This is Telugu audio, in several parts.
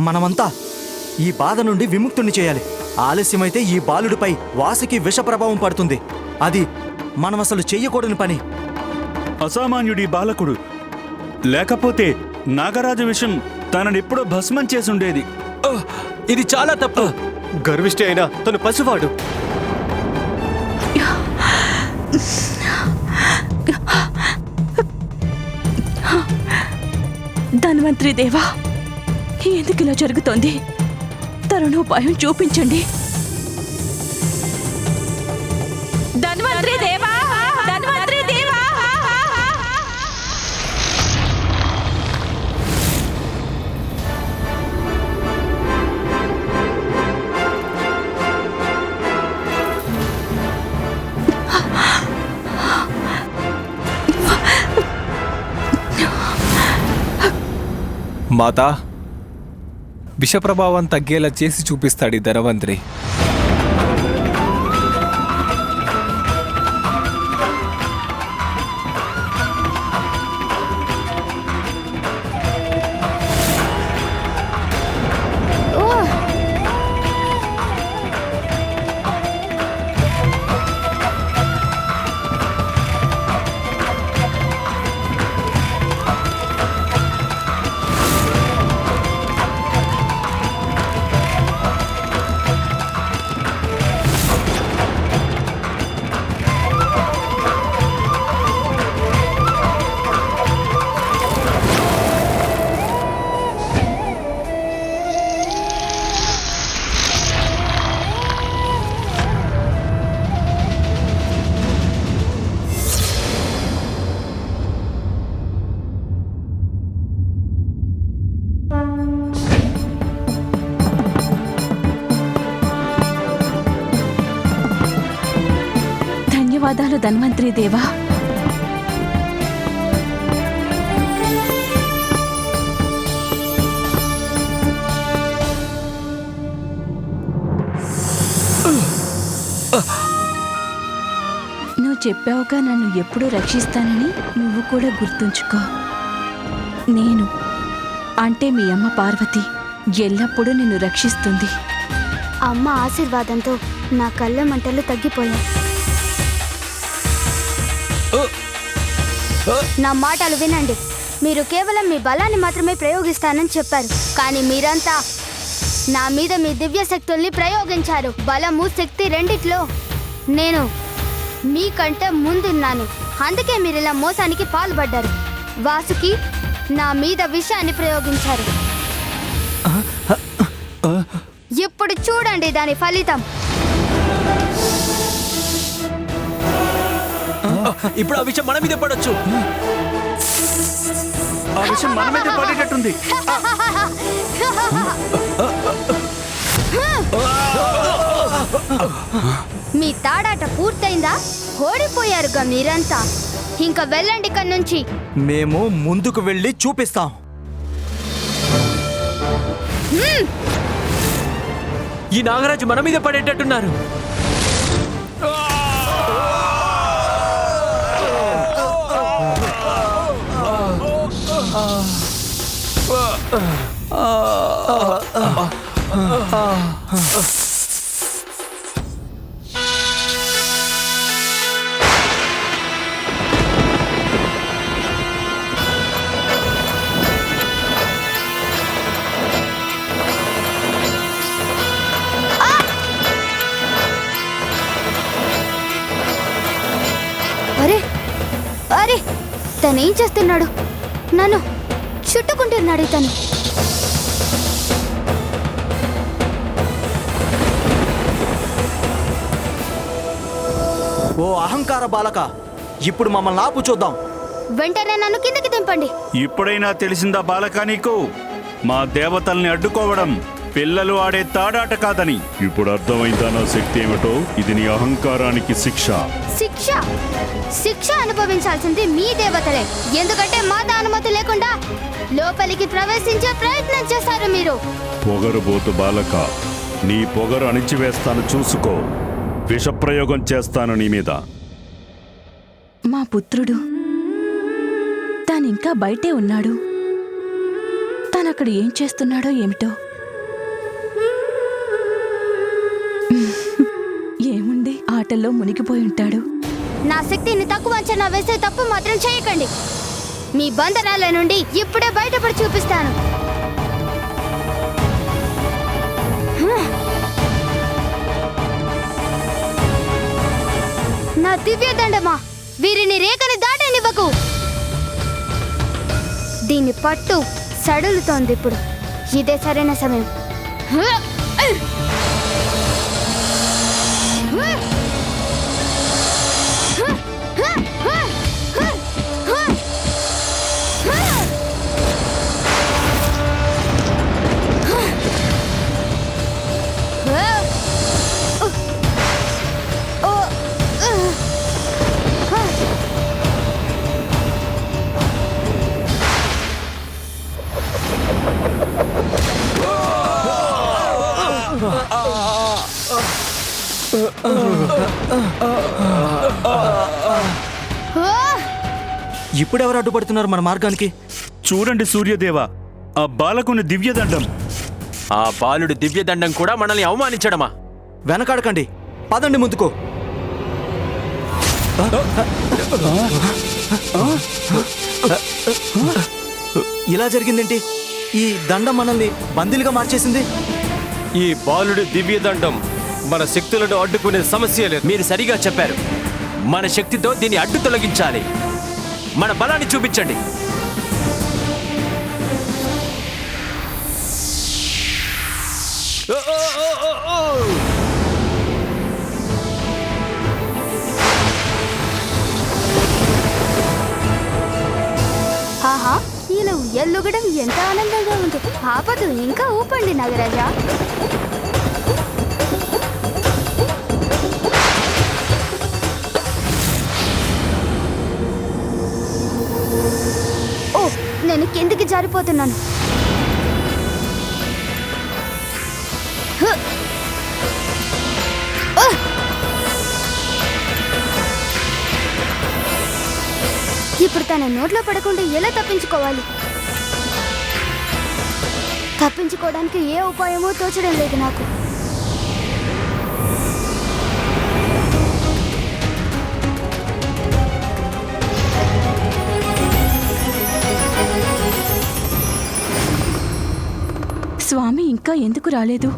మనమంతా ఈ బాధ నుండి విముక్తుని చేయాలి. ఆలస్యమైతే ఈ బాలుడిపై వాసుకి విష ప్రభావం పడుతుంది. అది మనం అసలు చెయ్యకూడని పని. అసామాన్యుడి బాలకుడు. లేకపోతే నాగరాజు విషయం తననెప్పుడో భస్మం చేసుండేది. ఇది చాలా తప్పు. గర్విష్టి అయినా తను పసివాడు. ధన్వంతరి దేవా. ఎందుకు ఇలా జరుగుతోంది? తరుణోపాయం చూపించండి. ధన్వంతరి దేవా! ధన్వంతరి దేవా! మాతా విషప్రభావం తగ్గేలా చేసి చూపిస్తాడు ఈ ధనవంతరి ధన్యవాదాలు ధన్వంతరి దేవా. నువ్వు చెప్పావుగా నన్ను ఎప్పుడూ రక్షిస్తానని నువ్వు కూడా గుర్తుంచుకో. నేను అంటే మీ అమ్మ పార్వతి ఎల్లప్పుడూ నిన్ను రక్షిస్తుంది. అమ్మ ఆశీర్వాదంతో నా కళ్ళ మంటలు తగ్గిపోయాయి. నా మాటలు వినండి. మీరు కేవలం మీ బలాన్ని మాత్రమే ప్రయోగిస్తానని చెప్పారు. కానీ మీరంతా నా మీద మీ దివ్య శక్తుల్ని ప్రయోగించారు. బలము శక్తి రెండిట్లో నేను మీకంటే ముందున్నాను. అందుకే మీరు ఇలా మోసానికి పాల్పడ్డారు. వాసుకి నా మీద విషయాన్ని ప్రయోగించారు. ఇప్పుడు చూడండి దాని ఫలితం. ఇప్పుడు ఆ విషయం మన మీద పడొచ్చు. ఆ విషయం మన మీద పడేటట్టుంది. మీ తాడాట పూర్తయిందా? ఓడిపోయారుగా మీరంతా. ఇంకా వెళ్ళండి ఇక్కడి నుంచి. మేము ముందుకు వెళ్ళి చూపిస్తాం. ఈ నాగరాజు మన మీద పడేటట్టున్నారు. అరే అరే తనేం చేస్తున్నాడు? నన్ను చుట్టుకుంటున్నాడు తను అహంకార బాలక ఇప్పుడు మమ్మల్ని ఆపు చూద్దాం. వెంటనే నన్ను కిందకి దింపండి. ఇప్పుడైనా తెలిసిందా బాలకా నీకు? మా దేవతల్ని అడ్డుకోవడం పిల్లలు ఆడే తాడాట కాదని. ఇప్పుడు అర్థమైందా నా శక్తి ఏమిటో? ఇది నీ అహంకారానికి శిక్ష. శిక్ష? శిక్ష అనుభవించాల్సింది మీ దేవతలే. ఎందుకంటే మాత అనుమతి లేకుండా లోపలికి ప్రవేశించే ప్రయత్నం చేశారు మీరు. పొగరుబోతు బాలక నీ పొగరు అణిచివేస్తాను చూసుకో. విషప్రయోగం చేస్తాను నీ మీద. మా పుత్రుడు తానింకా బయటే ఉన్నాడు. తనక్కడ ఏం చేస్తున్నాడో ఏమిటో. ఏముంది? ఆటల్లో మునిగిపోయి ఉంటాడు. నా శక్తిని తక్కువ అంచనా వేసే తప్పు మాత్రం చేయకండి. మీ బంధనాల నుండి ఇప్పుడే బయటపడి చూపిస్తాను. నా దివ్య దండమా వీరిని రేఖని దాటనివ్వకు. దీన్ని పట్టు సడులుతోంది ఇప్పుడు. ఇదే సరైన సమయం. ఇప్పుడెవరు అడ్డుపడుతున్నారు మన మార్గానికి? చూడండి సూర్యదేవ ఆ బాలకుని దివ్యదండం. ఆ బాలుడి దివ్యదండం కూడా మనల్ని అవమానించడమా? వెనకాడకండి. పదండి ముందుకు. ఇలా జరిగిందేంటి? ఈ దండం మనల్ని బందీలుగా మార్చేసింది? ఈ బాలుడి దివ్యదండం మన శక్తులను అడ్డుకునే సమస్య లేదు. మీరు సరిగా చెప్పారు. మన శక్తితో దీన్ని అడ్డు తొలగించాలి. మన బలాన్ని చూపించండి. ఇలా ఎంత ఆనందంగా ఉంది. ఆపదు ఇంకా ఊపండి నాగరాజా. ఓ నేను కిందికి జారిపోతున్నాను. ఇప్పుడు తన నోట్లో పడకుండా ఎలా తప్పించుకోవాలి? తప్పించుకోవడానికి ఏ ఉపాయమో తోచడం లేదు నాకు. స్వామి ఇంకా ఎందుకు రాలేదు?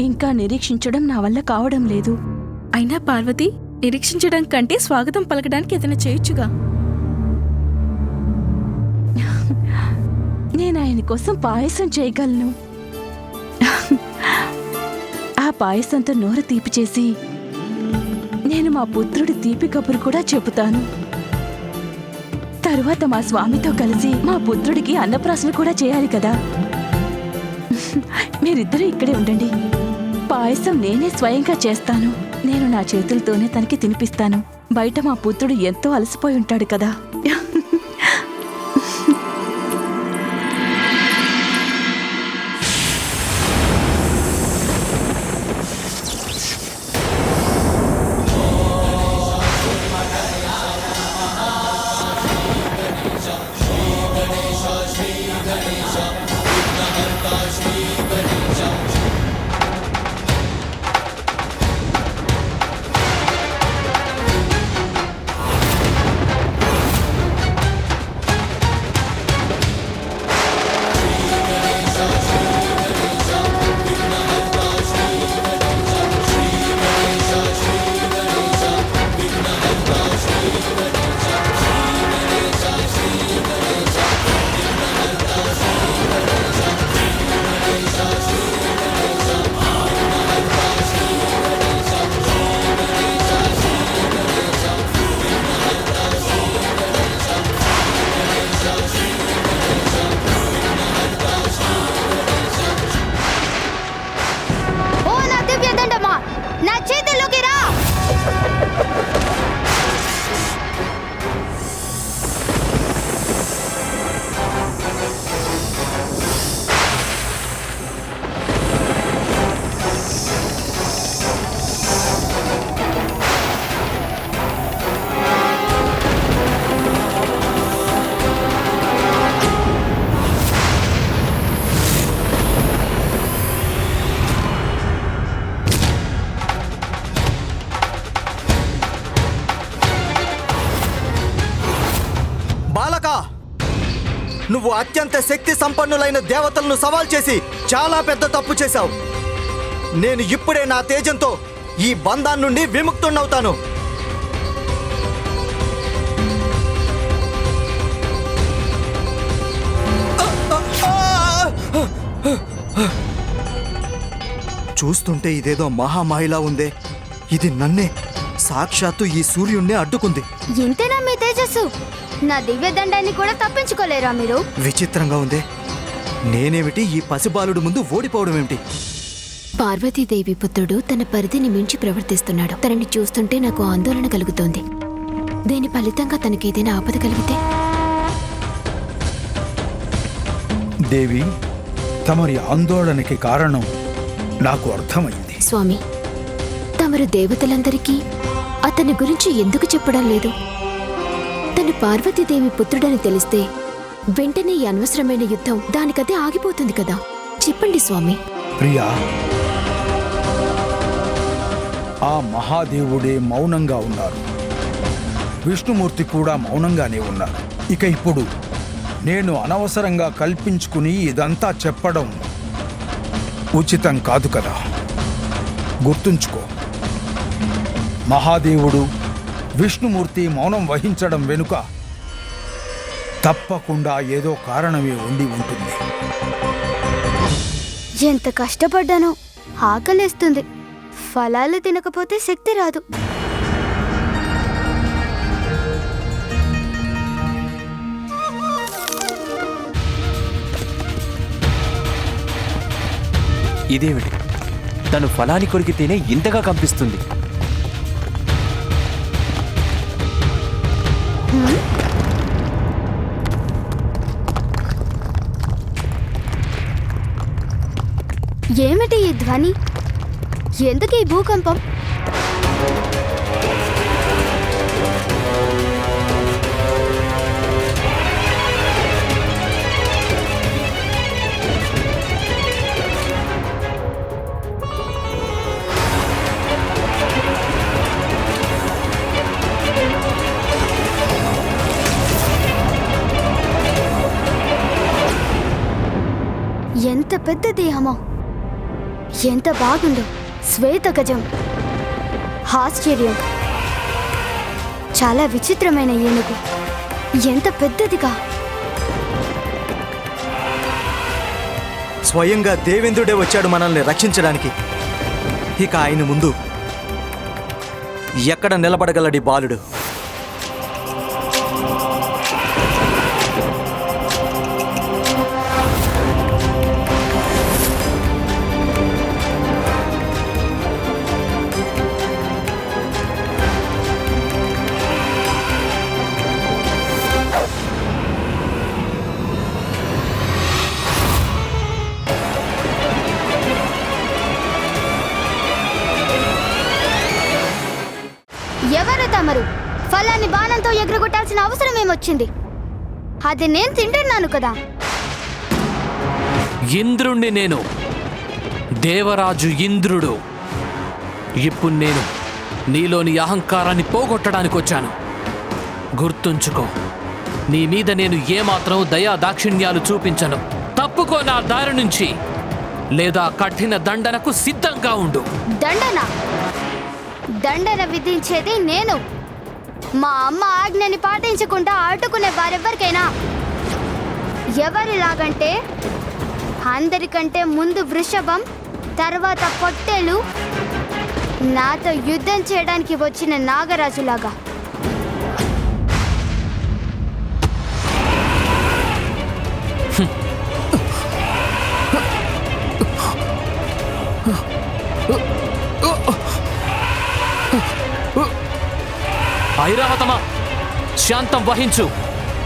ఇంకా నిరీక్షించడం నా వల్ల కావడం లేదు. అయినా పార్వతి నిరీక్షించడం కంటే స్వాగతం పలకడానికి ఏదైనా చేయొచ్చుగా? నేను ఆయన కోసం పాయసం చేయగలను. ఆ పాయసంతో నోరు తీపి చేసి నేను మా పుత్రుడి తీపి కబురు కూడా చెబుతాను. తరువాత మా స్వామితో కలిసి మా పుత్రుడికి అన్నప్రాసన కూడా చేయాలి కదా. మీరిద్దరూ ఇక్కడే ఉండండి. పాయసం నేనే స్వయంగా చేస్తాను. నేను నా చేతులతోనే తనకి తినిపిస్తాను. బయట మా పుత్రుడు ఎంతో అలసిపోయి ఉంటాడు కదా. బాలక! నువ్వు అత్యంత శక్తి సంపన్నులైన దేవతలను సవాల్ చేసి చాలా పెద్ద తప్పు చేశావు. నేను ఇప్పుడే నా తేజంతో ఈ బంధాన్ని నుండి విముక్తున్నవుతాను చూస్తుంటే ఇదేదో మహామాయిలా ఉందే. ఇది నన్నే. సాక్షాత్తు ఈ సూర్యుణ్ణి అడ్డుకుంది. ఇంతేనా మీ తేజస్సు? నా దివ్య దండాన్ని కూడా తప్పించుకోలేరా మీరు? విచిత్రంగా ఉందే. నేనేమిటి ఈ పసిబాలుడు ముందు ఓడిపోవడం ఏమిటి? పార్వతీదేవి పుత్రుడు తన పరిధిని మించి ప్రవర్తిస్తున్నాడు. తనని చూస్తుంటే నాకు ఆందోళన కలుగుతోంది. దీని ఫలితంగా తనకేదైనా ఆపద కలిగితే? దేవి తమరి ఆందోళనకి కారణం నాకు అర్థమైంది. స్వామి తమరు దేవతలందరికీ అతని గురించి ఎందుకు చెప్పడం లేదు? తను పార్వతీదేవి పుత్రుడని తెలిస్తే వెంటనే ఈ అనవసరమైన యుద్ధం దానికదే ఆగిపోతుంది కదా. చెప్పండి స్వామి. ప్రియా ఆ మహాదేవుడే మౌనంగా ఉన్నారు. విష్ణుమూర్తి కూడా మౌనంగానే ఉన్నారు. ఇక ఇప్పుడు నేను అనవసరంగా కల్పించుకుని ఇదంతా చెప్పడం ఉచితం కాదు కదా. గుర్తుంచుకో మహాదేవుడు విష్ణుమూర్తి మౌనం వహించడం వెనుక తప్పకుండా ఏదో కారణమే ఉండి ఉంటుంది. ఎంత కష్టపడ్డానో ఆకలేస్తుంది. ఫలాలు తినకపోతే శక్తి రాదు. ఇదేమిటి? తను ఫలాన్ని కొరికితేనే ఇంతగా కంపిస్తుంది. ఏమిటి ఈ ధ్వని? ఎందుకు ఈ భూకంపం? ఎంత పెద్ద దేహమో! ఎంత బాగుందో. శ్వేత గజం. ఆశ్చర్యం. చాలా విచిత్రమైన ఏనుగు. ఎంత పెద్దదిగా. స్వయంగా దేవేంద్రుడే వచ్చాడు మనల్ని రక్షించడానికి. ఇక ఆయన ముందు ఎక్కడ నిలబడగలడి బాలుడు? ఎవరు తమరు? ఫలాన్ని బాణంతో ఎగరగొట్టాల్సిన అవసరం ఏమొచ్చింది? అది నేను తింటున్నాను కదా. ఇంద్రుణ్ణి నేను. దేవరాజు ఇంద్రుడు. ఇప్పుడు నేను నీలోని అహంకారాన్ని పోగొట్టడానికి వచ్చాను. గుర్తుంచుకో నీ మీద నేను ఏమాత్రం దయా దాక్షిణ్యాలు చూపించను. తప్పుకో నా దారి నుంచి. లేదా కఠిన దండనకు సిద్ధంగా ఉండు. దండన? దండన విధించేది నేను. మా అమ్మ ఆజ్ఞని పాటించకుండా ఆడుకునే వారెవ్వరికైనా? ఎవరిలాగంటే? అందరికంటే ముందు వృషభం తర్వాత పొట్టేలు. నాతో యుద్ధం చేయడానికి వచ్చిన నాగరాజులాగా. ఐరావతమా శాంతం వహించు.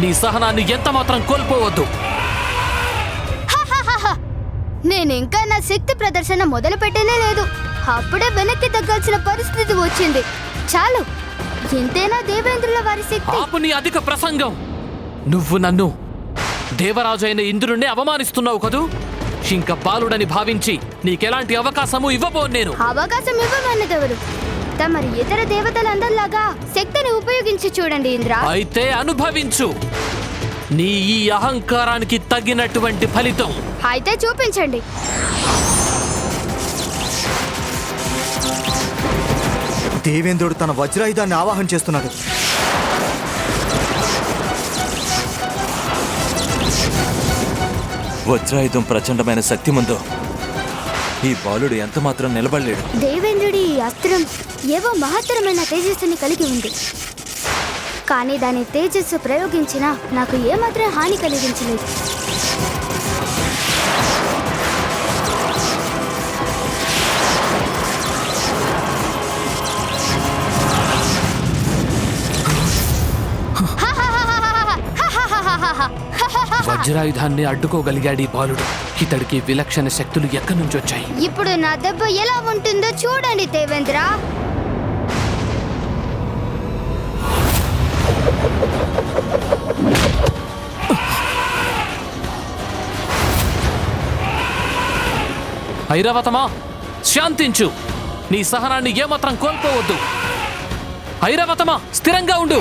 నీ సహనాన్ని ఎంత మాత్రం కోల్పోవద్దు. నేను ఇంకా నా శక్తి ప్రదర్శన మొదలు పెట్టనే లేదు. అప్పుడే వెనక్కి తగ్గాల్సిన పరిస్థితి వచ్చింది. చాలు. ఇంతేనా దేవేంద్రుల వారి శక్తి. ఆపు నీ అధిక ప్రసంగం. నువ్వు నన్ను దేవరాజు అయిన ఇంద్రుణ్ణి అవమానిస్తున్నావు కదూ? ఇంక బాలుడని భావించి నీకెలాంటి అవకాశము ఇవ్వబోను నేను. అవకాశం ఇవ్వమన్నదెవరు తమరి ఇతర దేవతలందరిలాగా శక్తిని ఉపయోగించి చూడండి ఇంద్ర. అయితే అనుభవించు. నీ ఈ అహంకారానికి తగినటువంటి ఫలితం. అయితే చూపించండి. దేవేంద్రుడు తన వజ్రాయుధాన్ని ఆవాహన చేస్తున్నాడు. వజ్రాయుధం ప్రచండమైన శక్తి ముందు ఈ బాలుడు ఎంత మాత్రం నిలబడలేడు. దేవేంద్రుడి అస్త్రం ఏవో మహత్తరమైన తేజస్సుని కలిగి ఉంది. కానీ దాని తేజస్సు ప్రయోగించినా నాకు ఏమాత్రం హాని కలిగించలేదు. వజ్రాయుధాన్ని అడ్డుకోగలిగాడు ఈ బాలుడు. ఇతడికి విలక్షణ శక్తులు ఎక్కడి నుంచి వచ్చాయి? ఇప్పుడు నా దెబ్బ ఎలా ఉంటుందో చూడండి దేవేంద్ర. ఐరావతమా? శాంతించు. నీ సహనాన్ని ఏమాత్రం కోల్పోవద్దు. ఐరావతమా? స్థిరంగా ఉండు.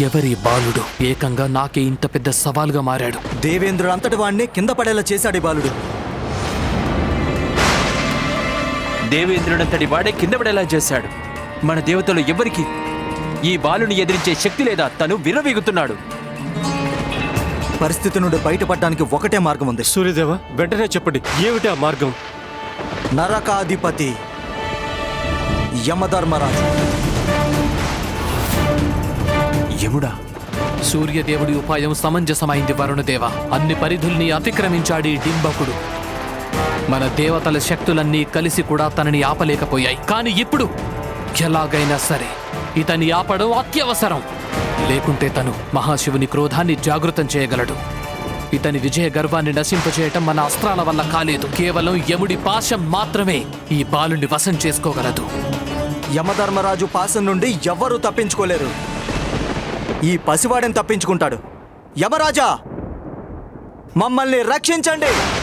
ఎవరి బాలుడు? ఏకంగా నాకే ఇంత పెద్ద సవాల్గా మారాడు. దేవేంద్రుడు అంతటి వాడిని కింద పడేలా చేశాడు బాలుడు. దేవేంద్రుడంతటి వాడే కింద పడేలా చేశాడు. మన దేవతలు ఎవరికి ఈ బాలుని ఎదిరించే శక్తి లేదా తను విర్రవీగుతున్నాడు. పరిస్థితి నుండి బయటపడడానికి ఒకటే మార్గం ఉంది. సూర్యదేవ వెంటనే చెప్పండి ఏమిటి ఆ మార్గం? నరకాధిపతి యమధర్మరాజు. యముడా సూర్యదేవుడి ఉపాయం సమంజసమైంది వరుణదేవ. అన్ని పరిధుల్ని అతిక్రమించాడు ఈ డింబకుడు. మన దేవతల శక్తులన్నీ కలిసి కూడా తనని ఆపలేకపోయాయి. కానీ ఇప్పుడు ఎలాగైనా సరే ఇతని ఆపడం అత్యవసరం. లేకుంటే తను మహాశివుని క్రోధాన్ని జాగృతం చేయగలడు. ఇతని విజయ గర్వాన్ని నశింపచేయటం మన అస్త్రాల వల్ల కాలేదు. కేవలం యముడి పాశం మాత్రమే ఈ బాలుని వశం చేసుకోగలదు. యమధర్మరాజు పాసం నుండి ఎవ్వరూ తప్పించుకోలేరు. ఈ పసివాడని తప్పించుకుంటాడు. యమరాజా! మమ్మల్ని రక్షించండి!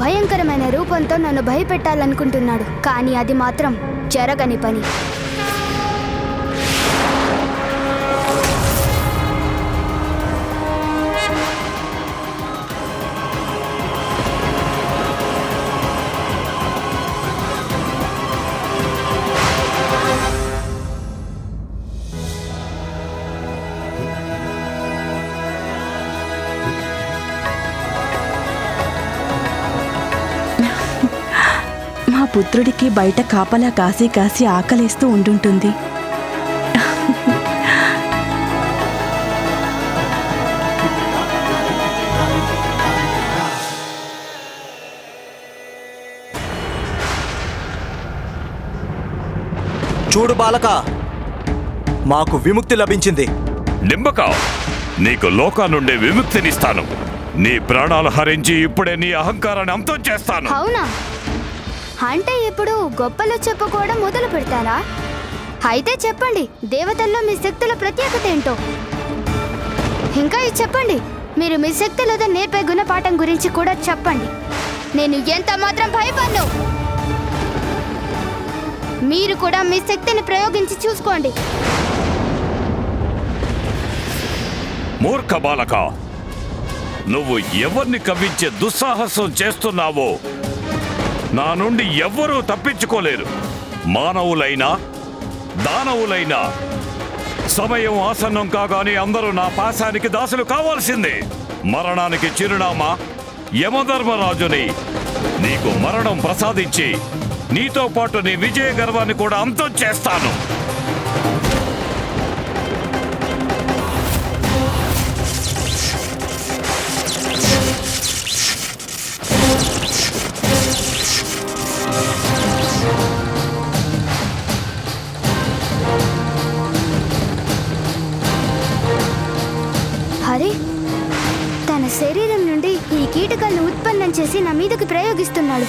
భయంకరమైన రూపంతో నన్ను భయపెట్టాలనుకుంటున్నాడు. కానీ అది మాత్రం జరగని పని. పుత్రుడికి బయట కాపలా కాసి కాసి ఆకలేస్తూ ఉండుంటుంది. చూడు బాలక మాకు విముక్తి లభించింది. నింబక నీకు లోకా నుండి విముక్తినిస్తాను. నీ ప్రాణాలు హరించి ఇప్పుడే నీ అహంకారాన్ని అంతం చేస్తాను. అవునా? అంటే ఇప్పుడు గొప్పలు చెప్పుకోవడం మొదలు పెడతారా? అయితే చెప్పండి దేవతల్లో మీ శక్తుల ప్రత్యేకత ఏంటో? ఇంకా ఇది చెప్పండి మీరు మీ శక్తులతో నేర్పే గుణపాఠం గురించి కూడా చెప్పండి. నేను ఎంత మాత్రం భయపడ్ను? మీరు కూడా మీ శక్తిని ప్రయోగించి చూసుకోండి. మూర్ఖ బాలక నువ్వు ఎవరిని కవ్వించే దుస్సాహసం చేస్తున్నావో నా నుండి ఎవ్వరూ తప్పించుకోలేరు. మానవులైనా దానవులైనా సమయం ఆసన్నం కాగానే అందరూ నా పాశానికి దాసులు కావాల్సిందే. మరణానికి చిరునామా యమధర్మరాజుని నీకు మరణం ప్రసాదించి నీతో పాటు నీ విజయ గర్వాన్ని కూడా అంతం చేస్తాను. కీటకాలను ఉత్పన్నం చేసి నా మీదకి ప్రయోగిస్తున్నాడు.